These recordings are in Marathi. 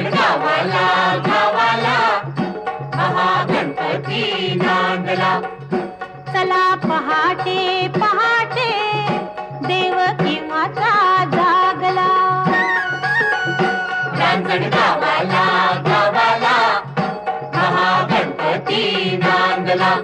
गावाला गावाला. महागणपती नांदला. चला पहाटे पहाटे. देव केव्हाचा जागला. रांजण गावाला गावाला. महागणपती नांदला.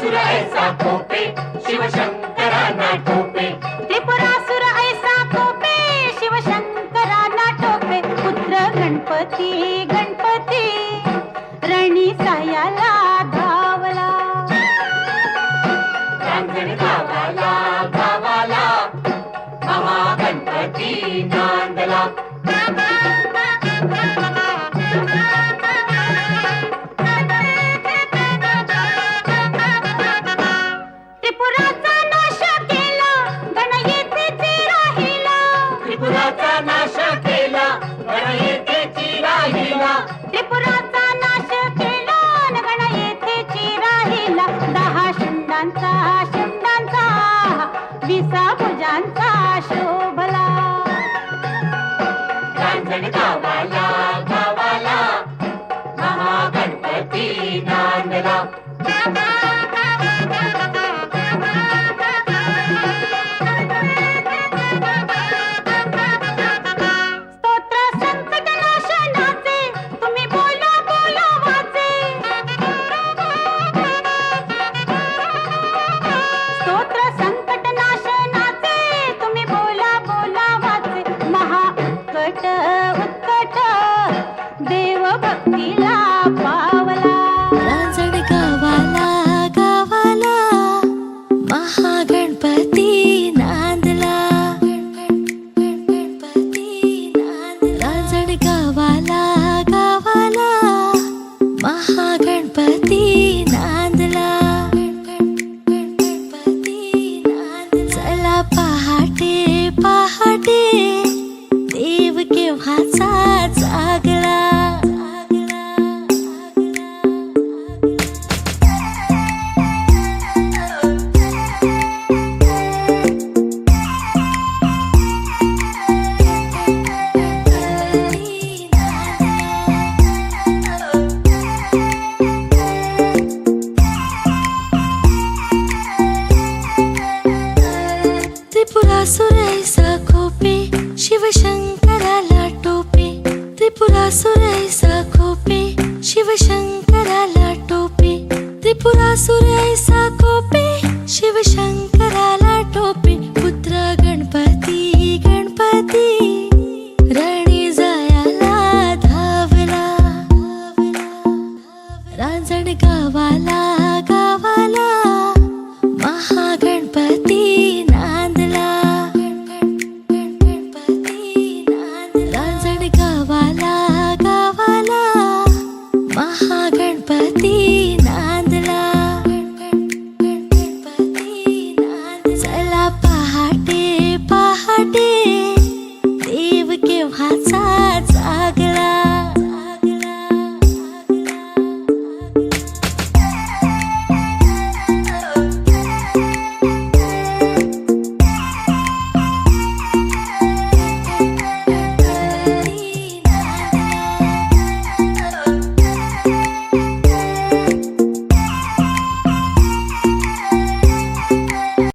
त्रिपुरासुर ऐसा शिवशंकरांना त्रिपुरासुर ऐसा शिवशंकरांना पुत्र गणपती गणपती रणी सायाला धावला। गावाला भुजांचा शोभला. रांजण गावाला गावाला महागणपती नांदला. उत्कट उत्कट देवभक्तीला पा त्रिपुरासुरैसा खोपे शिवशंकराला टोपे. त्रिपुरासुरैसा खोपे शिवशंकराला टोपे. त्रिपुरासुरैसा खोपे शिवशंकराला